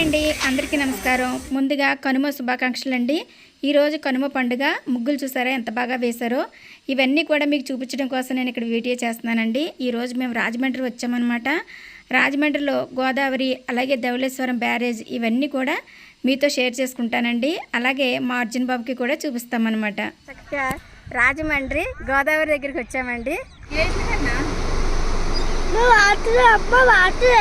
అండి. అందరికీ నమస్కారం. ముందుగా కనుమ శుభాకాంక్షలు అండి ఈరోజు కనుమ పండుగ ముగ్గులు చూసారా? ఎంత బాగా వేశారో. ఇవన్నీ కూడా మీకు చూపించడం కోసం నేను ఇక్కడ వీడియో చేస్తున్నానండి. ఈరోజు మేము రాజమండ్రి వచ్చామన్నమాట. రాజమండ్రిలో గోదావరి అలాగే ధవళేశ్వరం బ్యారేజ్ ఇవన్నీ కూడా మీతో షేర్ చేసుకుంటానండి. అలాగే మా అర్జున్ బాబుకి కూడా చూపిస్తామన్నమాట. చక్కగా రాజమండ్రి గోదావరి దగ్గరికి వచ్చామండి. వాటర్ అమ్మ వాటర్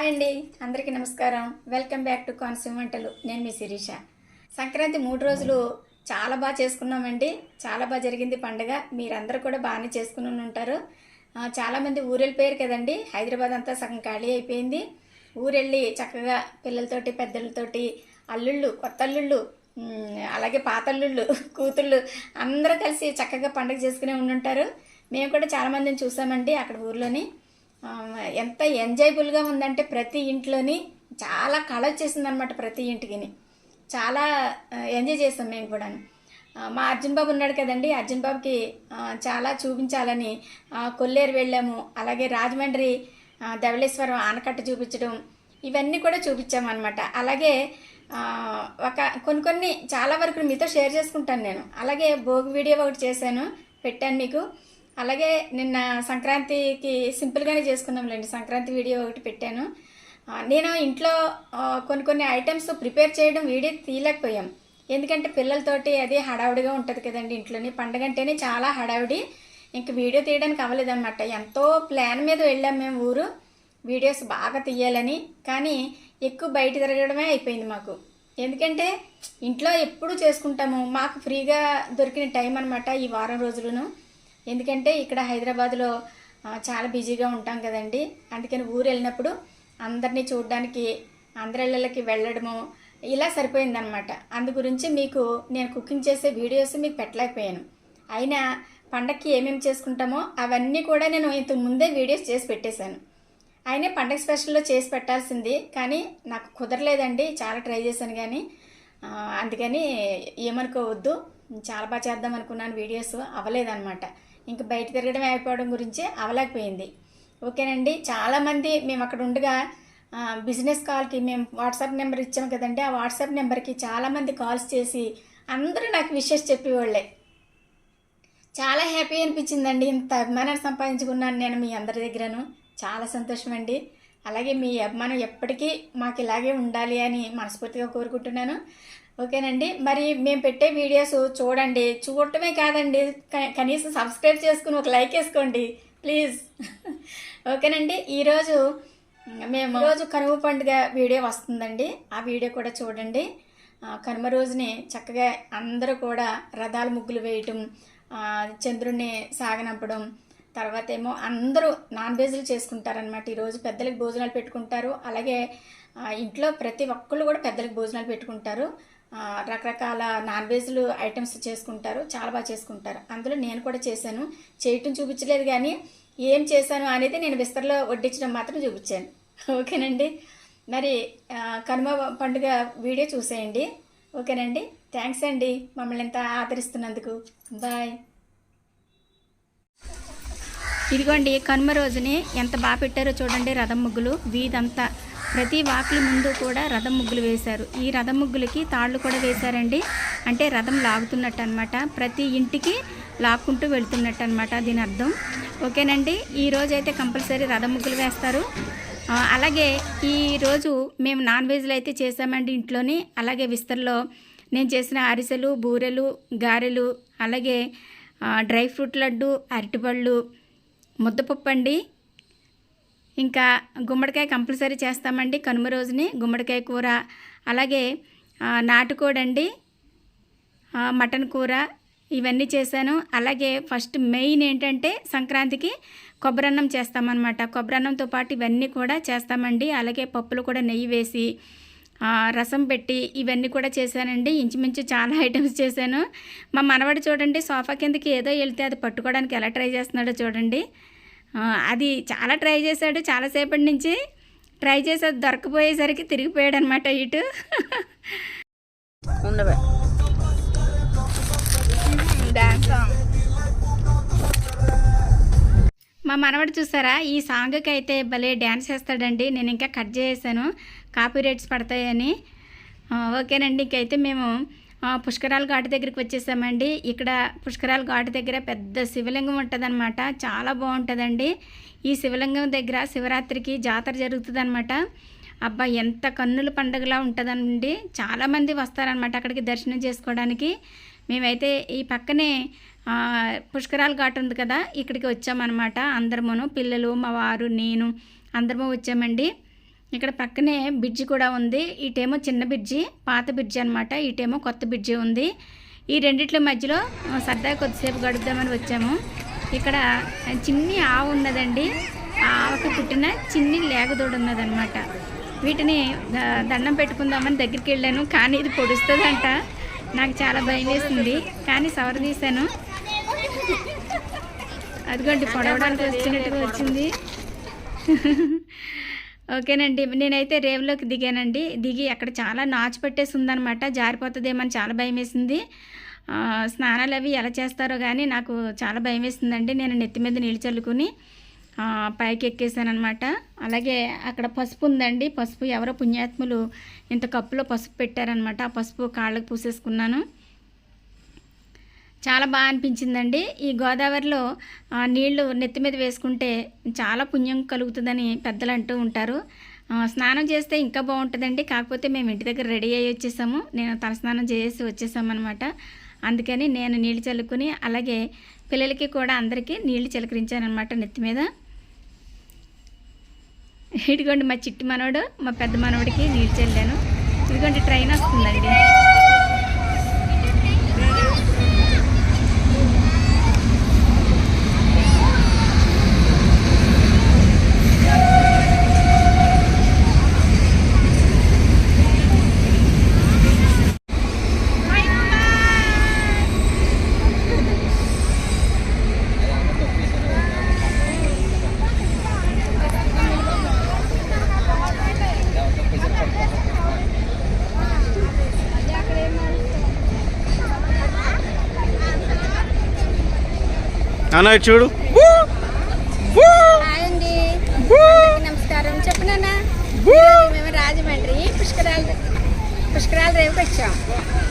హాయ్ అండి. అందరికీ నమస్కారం. వెల్కమ్ బ్యాక్ టు కోనసీమ వంటలు. నేను మీ శిరీష. సంక్రాంతి మూడు రోజులు చాలా బాగా చేసుకున్నామండి. చాలా బాగా జరిగింది పండుగ. మీరందరూ కూడా బాగానే చేసుకుని ఉంటారు. చాలామంది చాలామంది ఊరెళ్ళిపోయారు కదండి. హైదరాబాద్ అంతా సగం ఖాళీ అయిపోయింది. ఊరెళ్ళి చక్కగా పిల్లలతోటి పెద్దలతోటి అల్లుళ్ళు కొత్త అల్లుళ్ళు అలాగే పాతల్లుళ్ళు కూతుళ్ళు అందరూ కలిసి చక్కగా పండగ చేసుకునే ఉండుంటారు. మేము కూడా చాలామందిని చూసామండి అక్కడ ఊర్లోని. ఎంత ఎంజాయబుల్గా ఉందంటే ప్రతి ఇంట్లోని చాలా కళ వచ్చేసిందనమాట ప్రతి ఇంటికిని. చాలా ఎంజాయ్ చేస్తాం మేము కూడా మా అర్జున్ బాబు ఉన్నాడు కదండి అర్జున్ బాబుకి చాలా చూపించాలని కొల్లేరు వెళ్ళాము. అలాగే రాజమండ్రి ధవళేశ్వరం ఆనకట్ట చూపించడం ఇవన్నీ కూడా చూపించామన్నమాట. అలాగే ఒక కొన్ని కొన్ని చాలా వరకు మీతో షేర్ చేసుకుంటాను నేను. అలాగే భోగి వీడియో ఒకటి చేశాను పెట్టాను మీకు. అలాగే నిన్న సంక్రాంతికి సింపుల్గానే చేసుకున్నాంలేండి. సంక్రాంతి వీడియో ఒకటి పెట్టాను. నేను ఇంట్లో కొన్ని కొన్ని ఐటమ్స్ ప్రిపేర్ చేయడం వీడియో తీయలేకపోయాం. ఎందుకంటే పిల్లలతోటి అది హడావుడిగా ఉంటుంది కదండి ఇంట్లోని. పండగ అంటేనే చాలా హడావుడి. ఇంక వీడియో తీయడానికి అవ్వలేదన్నమాట. ఎంతో ప్లాన్ మీద వెళ్ళాం మేము ఊరు. వీడియోస్ బాగా తీయాలని. కానీ ఎక్కువ బయట తిరగడమే అయిపోయింది మాకు. ఎందుకంటే ఇంట్లో ఎప్పుడు చేసుకుంటాము. మాకు ఫ్రీగా దొరికిన టైం అనమాట ఈ వారం రోజులను. ఎందుకంటే ఇక్కడ హైదరాబాద్లో చాలా బిజీగా ఉంటాం కదండి. అందుకని ఊరు వెళ్ళినప్పుడు అందరినీ చూడడానికి అందరిళ్ళకి వెళ్ళడము ఇలా సరిపోయిందనమాట. అందు గురించి మీకు నేను కుకింగ్ చేసే వీడియోస్ మీకు పెట్టలేకపోయాను. అయినా పండక్కి ఏమేమి చేసుకుంటామో అవన్నీ కూడా నేను ఇంతకు ముందే వీడియోస్ చేసి పెట్టేశాను. అయినా పండగ స్పెషల్లో చేసి పెట్టాల్సింది కానీ నాకు కుదరలేదండి. చాలా ట్రై చేశాను కానీ అందుకని ఏమనుకోవద్దు. చాలా బాగా చేద్దాం అనుకున్నాను వీడియోస్ అవ్వలేదన్నమాట ఇంక బయట తిరగడం అయిపోవడం గురించి అవలేకపోయింది. ఓకేనండి? చాలామంది మేము అక్కడ ఉండగా బిజినెస్ కాల్కి మేము వాట్సాప్ నెంబర్ ఇచ్చాం కదండి. ఆ వాట్సాప్ నెంబర్కి చాలామంది కాల్స్ చేసి అందరూ నాకు విషెస్ చెప్పేవాళ్ళే. చాలా హ్యాపీ అనిపించిందండి. ఇంత అభిమానం సంపాదించుకున్నాను నేను మీ అందరి దగ్గరను. చాలా సంతోషం అండి అలాగే మీ అభిమానం ఎప్పటికీ మాకు ఇలాగే ఉండాలి అని మనస్ఫూర్తిగా కోరుకుంటున్నాను. ఓకేనండి. మరి మేము పెట్టే వీడియోస్ చూడండి. చూడటమే కాదండి. కనీసం సబ్స్క్రైబ్ చేసుకుని ఒక లైక్ వేసుకోండి. ప్లీజ్. ఓకేనండి. ఈరోజు మేము రోజు కనుమ పండుగ వీడియో వస్తుందండి. ఆ వీడియో కూడా చూడండి. కనుమ రోజుని చక్కగా అందరూ కూడా రథాల ముగ్గులు వేయటం చంద్రుణ్ణి సాగనంపడం తర్వాత ఏమో అందరూ నాన్ వెజ్లు చేసుకుంటారనమాట ఈరోజు పెద్దలకు భోజనాలు పెట్టుకుంటారు. అలాగే ఇంట్లో ప్రతి ఒక్కళ్ళు కూడా పెద్దలకు భోజనాలు పెట్టుకుంటారు. రకరకాల నాన్ వెజ్లు ఐటమ్స్ చేసుకుంటారు చాలా బాగా చేసుకుంటారు. అందులో నేను కూడా చేశాను. చేయటం చూపించలేదు కానీ ఏం చేశాను అనేది నేను విస్తరలో వడ్డించడం మాత్రం చూపించాను. ఓకేనండి? మరి కనుమ పండుగ వీడియో చూసేయండి. ఓకేనండి? థ్యాంక్స్ అండి. మమ్మల్ని ఎంత ఆదరిస్తున్నందుకు. బాయ్. ఇదిగోండి కనుమ రోజుని ఎంత బాగా పెట్టారో చూడండి రథం ముగ్గులు. వీధంతా ప్రతి వాకిలి ముందు కూడా రథం ముగ్గులు వేశారు. ఈ రథం ముగ్గులకి తాళ్ళు కూడా వేశారండి. అంటే రథం లాగుతున్నట్టు అనమాట ప్రతి ఇంటికి లాక్కుంటూ వెళ్తున్నట్టు అనమాట దీని అర్థం. ఓకేనండి ఈ రోజైతే అయితే కంపల్సరీ రథం ముగ్గులు వేస్తారు. అలాగే ఈరోజు మేము నాన్ వెజ్లు అయితే చేసామండి ఇంట్లోని. అలాగే విస్తర్లో నేను చేసిన అరిసెలు బూరెలు గారెలు అలాగే డ్రై ఫ్రూట్ లడ్డు అరటిపళ్ళు ముద్దపప్పు అండి ఇంకా గుమ్మడికాయ కంపల్సరీ చేస్తామండి కనుమ రోజుని గుమ్మడికాయ కూర. అలాగే నాటుకోడండి మటన్ కూర ఇవన్నీ చేశాను. అలాగే ఫస్ట్ మెయిన్ ఏంటంటే సంక్రాంతికి కొబ్బరన్నం చేస్తామన్నమాట. కొబ్బరన్నంతో పాటు ఇవన్నీ కూడా చేస్తామండి. అలాగే పప్పులు కూడా నెయ్యి వేసి రసం పెట్టి ఇవన్నీ కూడా చేశానండి. ఇంచుమించు చాలా ఐటమ్స్ చేశాను. మా మనవాడు చూడండి సోఫా కిందకి ఏదో వెళ్తే అది పట్టుకోవడానికి ఎలా ట్రై చేస్తున్నాడో చూడండి. అది చాలా ట్రై చేశాడు చాలాసేపటి నుంచి. ట్రై చేసి అది దొరకపోయేసరికి తిరిగిపోయాడు అనమాట ఇటు. ఉండవే. మా మనవడు చూసారా ఈ సాంగ్కి అయితే భలే డ్యాన్స్ చేస్తాడండి. నేను ఇంకా కట్ చేసాను కాపీ రేట్స్ పడతాయని ఓకేనండి ఇంకైతే మేము పుష్కరాల ఘాటు దగ్గరికి వచ్చేసామండి. ఇక్కడ పుష్కరాల ఘాటు దగ్గర పెద్ద శివలింగం ఉంటుందన్నమాట. చాలా బాగుంటుందండి. ఈ శివలింగం దగ్గర శివరాత్రికి జాతర జరుగుతుందన్నమాట. అబ్బా ఎంత కన్నుల పండుగలా ఉంటుందండి. చాలామంది వస్తారనమాట అక్కడికి దర్శనం చేసుకోవడానికి. మేమైతే ఈ పక్కనే పుష్కరాల ఘాట్ ఉంది కదా ఇక్కడికి వచ్చామన్నమాట. అందరమును పిల్లలు మా వారు నేను అందరము వచ్చామండి. ఇక్కడ పక్కనే బ్రిడ్జి కూడా ఉంది. ఇటేమో చిన్న బ్రిడ్జి పాత బ్రిడ్జి అనమాట ఇటేమో కొత్త బ్రిడ్జి ఉంది. ఈ రెండిట్ల మధ్యలో సరదా కొద్దిసేపు గడుపుదామని వచ్చాము. ఇక్కడ చిన్ని ఆవు ఉన్నదండి. ఆ ఆవుకి పుట్టిన చిన్ని లేగదోడు ఉన్నదన్నమాట. వీటిని దండం పెట్టుకుందామని దగ్గరికి వెళ్ళాను. కానీ ఇది పొడుస్తుందంట. నాకు చాలా భయం వేసింది. కానీ సవరదీశాను అదిగోండి పొడవడానికి వచ్చినట్టుగా వచ్చింది. ఓకేనండి నేనైతే రేవులోకి దిగానండి. దిగి అక్కడ చాలా నాచు పెట్టేసి ఉందనమాట జారిపోతుందేమని చాలా భయం వేసింది స్నానాలు అవి ఎలా చేస్తారో కానీ నాకు చాలా భయం వేసిందండి నేను నెత్తి మీద నీళ్ళు చల్లుకుని పైకి ఎక్కేసానమాట అలాగే అక్కడ పసుపు ఉందండి. పసుపు ఎవరో పుణ్యాత్ములు ఇంత కప్పులో పసుపు పెట్టారనమాట. ఆ పసుపు కాళ్ళకు పూసేసుకున్నాను. చాలా బాగా అనిపించిందండి. ఈ గోదావరిలో నీళ్ళు నెత్తి మీద వేసుకుంటే చాలా పుణ్యం కలుగుతుందని పెద్దలు అంటూ ఉంటారు. స్నానం చేస్తే ఇంకా బాగుంటుందండి. కాకపోతే మేము ఇంటి దగ్గర రెడీ అయ్యి వచ్చేసాము. నేను తలస్నానం చేసి వచ్చేసామన్నమాట. అందుకని నేను నీళ్ళు చల్లుకుని అలాగే పిల్లలకి కూడా అందరికీ నీళ్ళు చిలకరించానమాట నెత్తి మీద. ఇదిగోండి మా చిట్టి మనవడు మా పెద్ద మనవడికి నీళ్ళు చల్లాను. ఇదిగోండి ట్రైన్ వస్తుందండి. అన్న చూడు. హాయ్ అండి. అందరికీ నమస్కారం. చెప్పు నాన్న. మేము రాజమండ్రి పుష్కరాల పుష్కరాల రేవుకి వచ్చాం.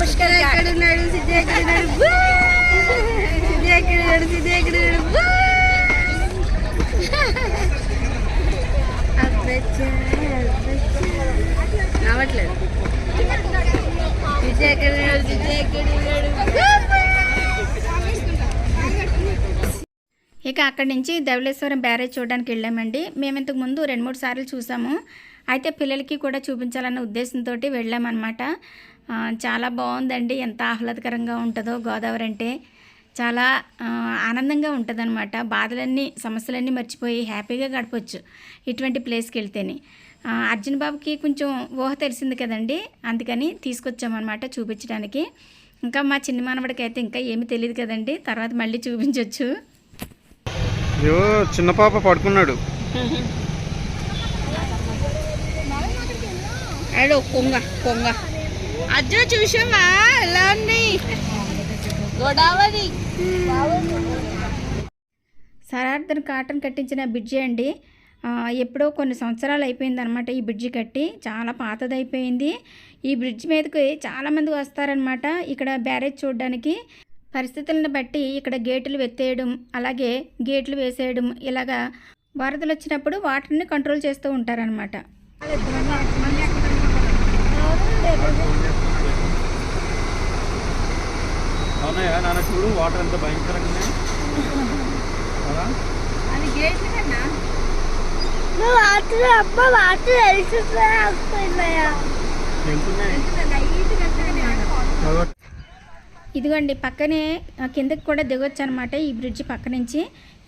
పుష్కర ఎక్కడ ఉన్నాడు? సిద్ధి ఎక్కడ ఉన్నాడు? బూ! సిద్ధి ఎక్కడ ఉన్నాడు? సిద్ధి ఎక్కడ ఉన్నాడు బూ! అబ్బచ్చా, అబ్బచ్చా. రావట్లేదు సిద్ధి ఎక్కడ ఉన్నాడు సిద్ధి ఎక్కడ ఉన్నాడు బూ! ఇక అక్కడి నుంచి ధవలేశ్వరం బ్యారేజ్ చూడడానికి వెళ్ళామండి. మేము ఇంతకు ముందు రెండు మూడు సార్లు చూసాము. అయితే పిల్లలకి కూడా చూపించాలన్న ఉద్దేశంతో వెళ్ళామన్నమాట. చాలా బాగుందండి. ఎంత ఆహ్లాదకరంగా ఉంటుందో గోదావరి అంటే. చాలా ఆనందంగా ఉంటుందన్నమాట. బాధలన్నీ సమస్యలన్నీ మర్చిపోయి హ్యాపీగా గడపచ్చు ఇటువంటి ప్లేస్కి వెళ్తేనే. అర్జున్ బాబుకి కొంచెం ఊహ తెలిసింది కదండి. అందుకని తీసుకొచ్చామన్నమాట చూపించడానికి. ఇంకా మా చిన్న మానవుడికి అయితే ఇంకా ఏమీ తెలియదు కదండి. తర్వాత మళ్ళీ చూపించవచ్చు అయ్యో చిన్న పాప పడుకున్నాడు. అడు కొంగ కొంగ. అజ్జో చూసావా? ఎలా ఉంది? గోదావరి సరార్థన్ కాటన్ కట్టించిన బ్రిడ్జి అండి. ఎప్పుడో కొన్ని సంవత్సరాలు అయిపోయింది అనమాట ఈ బ్రిడ్జి కట్టి. చాలా పాతదైపోయింది. ఈ బ్రిడ్జి మీదకి చాలామంది వస్తారనమాట ఇక్కడ బ్యారేజ్ చూడడానికి. పరిస్థితులను బట్టి ఇక్కడ గేట్లు ఎత్తేయడం అలాగే గేట్లు వేసేయడం ఇలాగా వరదలు వచ్చినప్పుడు వాటర్ని కంట్రోల్ చేస్తూ ఉంటారనమాట అవునయ్యా నాన్న చూడు వాటర్ ఎంత భయంకరంగా ఉన్నాయి. కదా? అది గేట్లు కన్నా నువ్వు వాటర్ అమ్మ వాటర్ వెళ్తున్నాయా. ఎంతున్నాయి అదో ఇదిగోండి పక్కనే కిందకి కూడా దిగొచ్చు అనమాట ఈ బ్రిడ్జ్ పక్క నుంచి.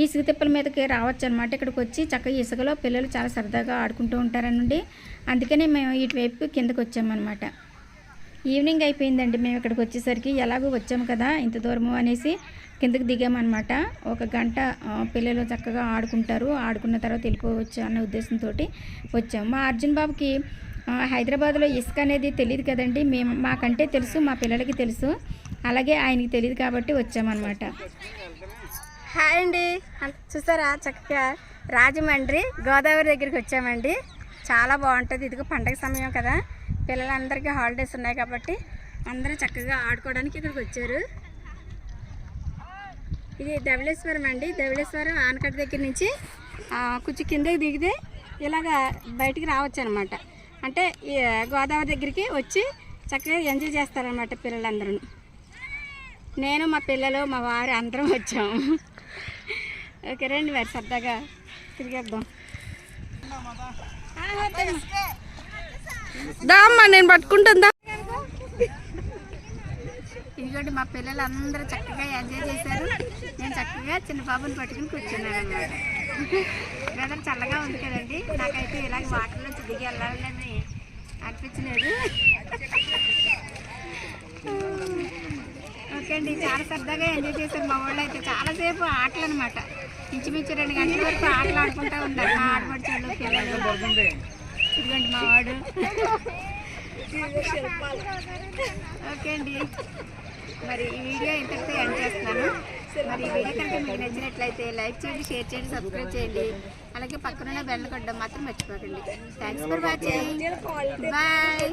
ఈ సిగతిప్పల మీదకి రావచ్చు అనమాట ఇక్కడికి వచ్చి చక్కగా ఇసుకలో పిల్లలు చాలా సరదాగా ఆడుకుంటూ ఉంటారనండి. అందుకనే మేము ఇటువైపు కిందకి వచ్చామన్నమాట ఈవినింగ్ అయిపోయిందండి. మేము ఇక్కడికి వచ్చేసరికి ఎలాగో వచ్చాము కదా ఇంత దూరము అనేసి కిందకి దిగామన్నమాట ఒక గంట పిల్లలు చక్కగా ఆడుకుంటారు. ఆడుకున్న తర్వాత వెళ్ళిపోవచ్చు అన్న ఉద్దేశంతో వచ్చాము. మా అర్జున్ బాబుకి హైదరాబాద్లో ఇసుక అనేది తెలియదు కదండి. మేము మాకంటే తెలుసు మా పిల్లలకి తెలుసు. అలాగే ఆయనకి తెలియదు కాబట్టి వచ్చామన్నమాట. హాయ్ అండి. చూసారా? చక్కగా రాజమండ్రి గోదావరి దగ్గరికి వచ్చామండి. చాలా బాగుంటుంది. ఇదిగో పండగ సమయం కదా. పిల్లలందరికీ హాలిడేస్ ఉన్నాయి కాబట్టి అందరూ చక్కగా ఆడుకోవడానికి ఇక్కడికి వచ్చారు. ఇది ధవళేశ్వరం అండి. ధవళేశ్వరం ఆనకట్ట దగ్గర నుంచి కొంచెం కిందకి దిగితే ఇలాగా బయటికి రావచ్చు అనమాట అంటే గోదావరి దగ్గరికి వచ్చి చక్కగా ఎంజాయ్ చేస్తారనమాట పిల్లలందరూ. నేను మా పిల్లలు మా వారు అందరం వచ్చాము ఓకే రండి మరి సరదాగా తిరిగేద్దాం. దామ్మా నేను పట్టుకుంటుందా ఇదిగోండి మా పిల్లలు అందరూ చక్కగా ఎంజాయ్ చేశారు. నేను చక్కగా చిన్న బాబుని పట్టుకుని కూర్చున్నాను అనమాట వెదర్ చల్లగా ఉంది కదండి. నాకైతే ఇలాగ వాటర్ దిగి వెళ్ళాలని అనిపించలేదు. ఓకే అండి చాలా సరదాగా ఎంజాయ్ చేశారు మా వాళ్ళు అయితే చాలాసేపు ఆటలు అనమాట ఇంచుమించు రెండు గంటల వరకు ఆటలు ఆడుకుంటూ ఉన్నారు మా ఆడపడుచు పిల్లలు ఇదిగోండి మా వాడు ఓకే అండి. మరి ఈ వీడియో ఇంతటితో ఎండ్ చేస్తున్నాను. మరి ఈ వీడియో కనుక మీకు నచ్చినట్లయితే లైక్ చేయండి షేర్ చేయండి సబ్స్క్రైబ్ చేయండి. అలాగే పక్కన బెల్ మాత్రం మర్చిపోకండి. Thanks for watching bye